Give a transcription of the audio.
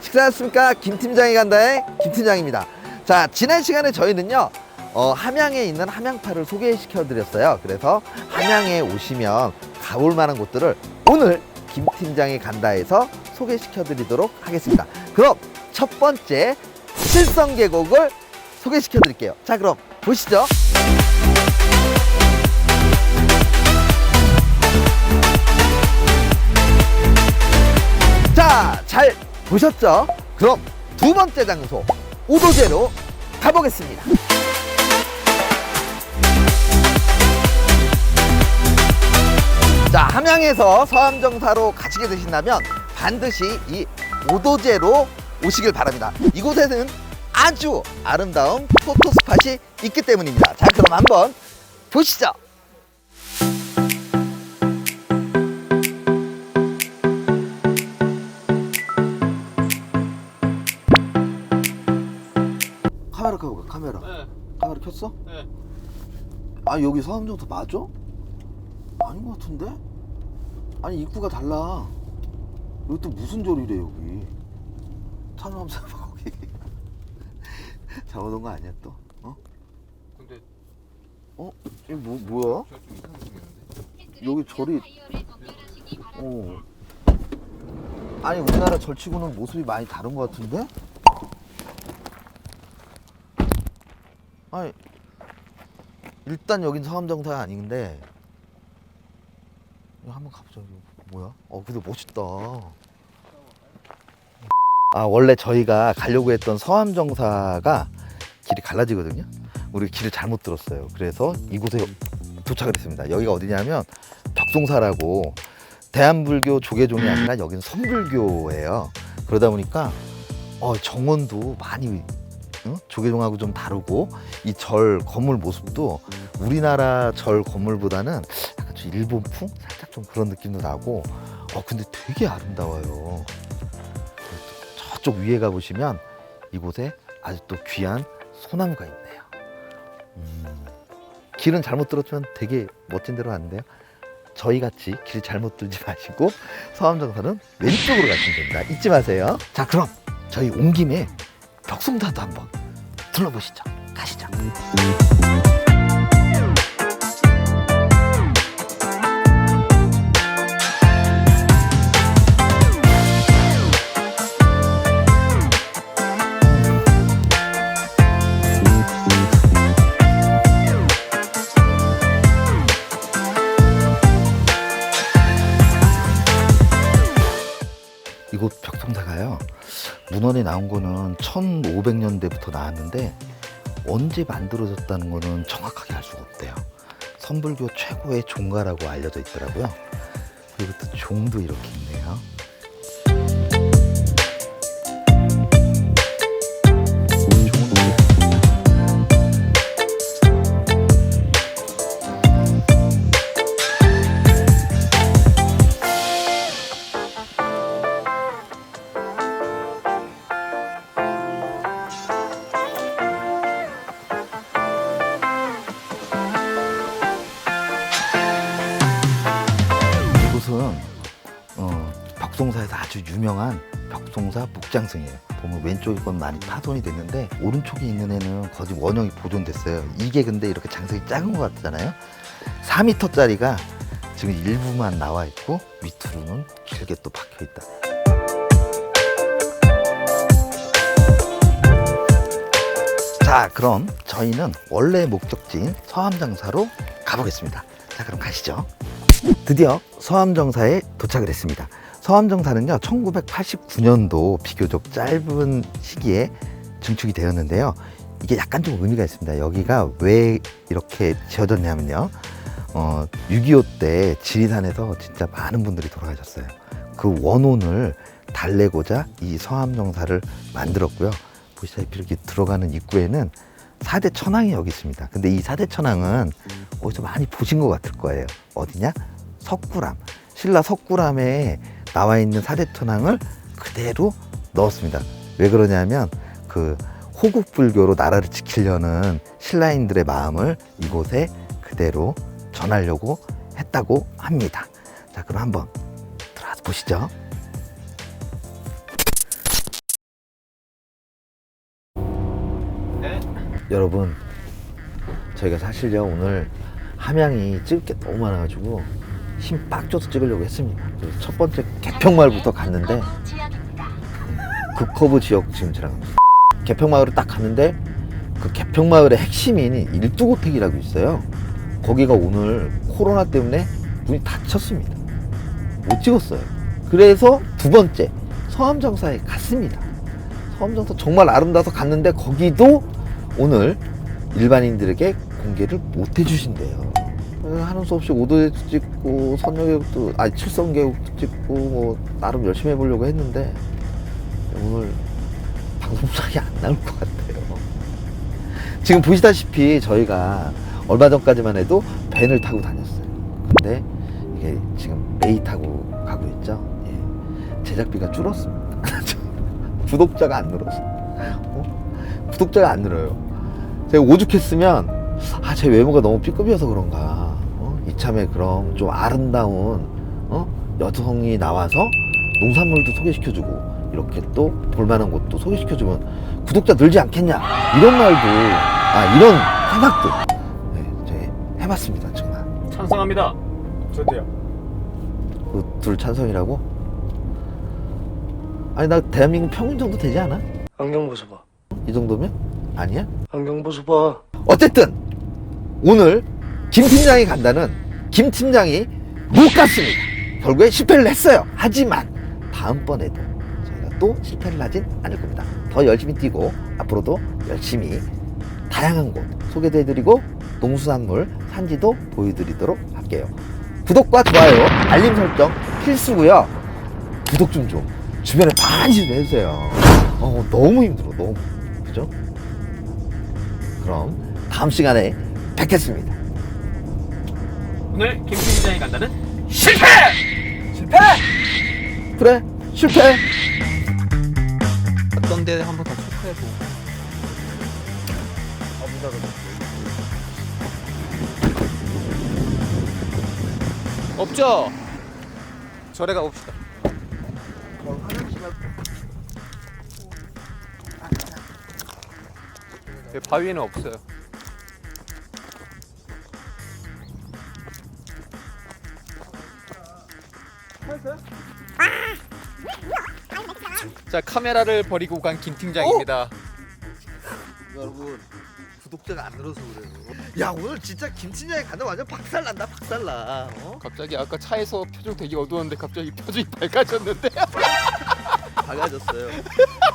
식사하셨습니까? 김 팀장이 간다의 김 팀장입니다. 자, 지난 시간에 저희는요, 어, 함양에 있는 함양파를 소개시켜 드렸어요. 그래서 함양에 오시면 가볼 만한 곳들을 오늘 김 팀장이 간다에서 소개시켜 드리도록 하겠습니다. 그럼 첫 번째 칠성 계곡을 소개시켜 드릴게요. 자, 그럼 보시죠. 자, 잘 보셨죠? 그럼 두 번째 장소 오도제로 가보겠습니다. 자, 함양에서 서암정사로 가시게 되신다면 반드시 이 오도제로 오시길 바랍니다. 이곳에는 아주 아름다운 포토 스팟이 있기 때문입니다. 자, 그럼 한번 보시죠. 카메라 켜봐, 카메라. 네, 카메라 켰어? 네. 아 여기 서암정사 맞아? 아닌 것 같은데? 아니 입구가 달라 여기 또 무슨 절이래 여기 찬호암사 거기 잡아놓은 거 아니야 또? 어? 근데 어? 이거 뭐, 뭐야? 제가 좀 이상하게 생겼는데. 여기 절이 어 아니 우리나라 절치고는 모습이 많이 다른 것 같은데? 아니 일단 여긴 서암정사가 아닌데. 한번 가보자. 이거 뭐야? 어 근데 멋있다. 아 원래 저희가 가려고 했던 서암정사가 길이 갈라지거든요. 우리 길을 잘못 들었어요. 그래서 이곳에 도착을 했습니다. 여기가 어디냐면 벽송사라고 대한불교 조계종이 아니라 여기는 선불교예요. 그러다 보니까 어, 정원도 많이 응? 조계종하고 좀 다르고 이 절 건물 모습도 우리나라 절 건물보다는 약간 좀 일본풍 살짝 좀 그런 느낌도 나고 어 근데 되게 아름다워요. 저쪽 위에 가 보시면 이곳에 아주 또 귀한 소나무가 있네요. 음, 길은 잘못 들었지만 되게 멋진 데로 왔는데요. 저희 같이 길 잘못 들지 마시고 서암정사는 왼쪽으로 가시면 됩니다. 잊지 마세요. 자, 그럼 저희 온 김에 벽송사도 한번 둘러보시죠. 가시죠. 문헌에 나온 거는 1500년대부터 나왔는데 언제 만들어졌다는 거는 정확하게 알 수가 없대요. 선불교 최고의 종가라고 알려져 있더라고요. 그리고 또 종도 이렇게 있네요. 아주 유명한 벽송사 묵장승이에요. 보면 왼쪽에 건 많이 파손이 됐는데 오른쪽에 있는 애는 거의 원형이 보존됐어요. 이게 근데 이렇게 장승이 작은 것 같잖아요. 4m짜리가 지금 일부만 나와 있고 밑으로는 길게 또 박혀 있다. 자, 그럼 저희는 원래 목적지인 서암장사로 가보겠습니다. 자, 그럼 가시죠. 드디어 서암정사에 도착을 했습니다. 서암정사는요, 1989년도 비교적 짧은 시기에 증축이 되었는데요. 이게 약간 좀 의미가 있습니다. 여기가 왜 이렇게 지어졌냐면요. 어, 6.25 때 지리산에서 진짜 많은 분들이 돌아가셨어요. 그 원혼을 달래고자 이 서암정사를 만들었고요. 보시다시피 이렇게 들어가는 입구에는 사대 천왕이 여기 있습니다. 근데 이 사대 천왕은 어디서 많이 보신 것 같을 거예요. 어디냐? 석굴암. 신라 석굴암에 나와 있는 사대천왕을 그대로 넣었습니다. 왜 그러냐면 그 호국불교로 나라를 지키려는 신라인들의 마음을 이곳에 그대로 전하려고 했다고 합니다. 자, 그럼 한번 들어가 보시죠. 네. 여러분, 저희가 사실요 오늘 함양이 찍을 게 너무 많아가지고 힘 빡 줘서 찍으려고 했습니다. 첫 번째 개평마을부터 갔는데 국커브 지역 지금 지나갑니다 개평마을을 딱 갔는데 그 개평마을의 핵심인 일두고택이라고 있어요. 거기가 오늘 코로나 때문에 문이 닫혔습니다. 못 찍었어요. 그래서 두 번째 서암정사에 갔습니다. 서암정사 정말 아름다워서 갔는데 거기도 오늘 일반인들에게 공개를 못 해주신대요. 그래서 하는 수 없이 오도에도 찍고 선녀계곡도 아니 칠성계곡도 찍고 뭐 나름 열심히 해보려고 했는데 오늘 방송사이 안 나올 것 같아요. 지금 보시다시피 저희가 얼마 전까지만 해도 밴을 타고 다녔어요. 근데 이게 지금 레이 타고 가고 있죠. 예. 제작비가 줄었습니다. 구독자가 안 늘어서. 어? 구독자가 안 늘어요. 제가 오죽했으면 아 제 외모가 너무 B급이어서 그런가 어? 이참에 그럼 좀 아름다운 어? 여성이 나와서 농산물도 소개시켜주고 이렇게 또 볼만한 곳도 소개시켜주면 구독자 늘지 않겠냐 이런 말도 아 이런 생각도 네, 제가 해봤습니다 정말 찬성합니다. 저도요. 그 둘 찬성이라고 아니 나 대한민국 평균 정도 되지 않아 안경 벗어봐. 이 정도면 아니야 안경 벗어봐. 어쨌든 오늘 김 팀장이 간다는 김 팀장이 못 갔습니다. 결국에 실패를 했어요. 하지만 다음번에도 저희가 또 실패를 하진 않을 겁니다. 더 열심히 뛰고 앞으로도 열심히 다양한 곳 소개도 해드리고 농수산물 산지도 보여드리도록 할게요. 구독과 좋아요, 알림 설정 필수고요. 구독 좀 좀 주변에 많이 좀 해주세요. 어, 너무 힘들어, 너무 그죠? 그럼 다음 시간에 뵙겠습니다. 오늘 김 팀장이 간다는 실패! 그래, 실패. 어떤 데 한번 더 체크해보고 없죠? 절에 가봅시다 네, 바위에는 없어요 자 카메라를 버리고 간 김 팀장입니다 여러분 구독자가 안 늘어서 그래요. 야 오늘 진짜 김치녀에 가는 완전 박살 난다 박살 나. 어? 갑자기 아까 차에서 표정 되게 어두웠는데 갑자기 표정이 밝아졌는데 밝아졌어요. 아,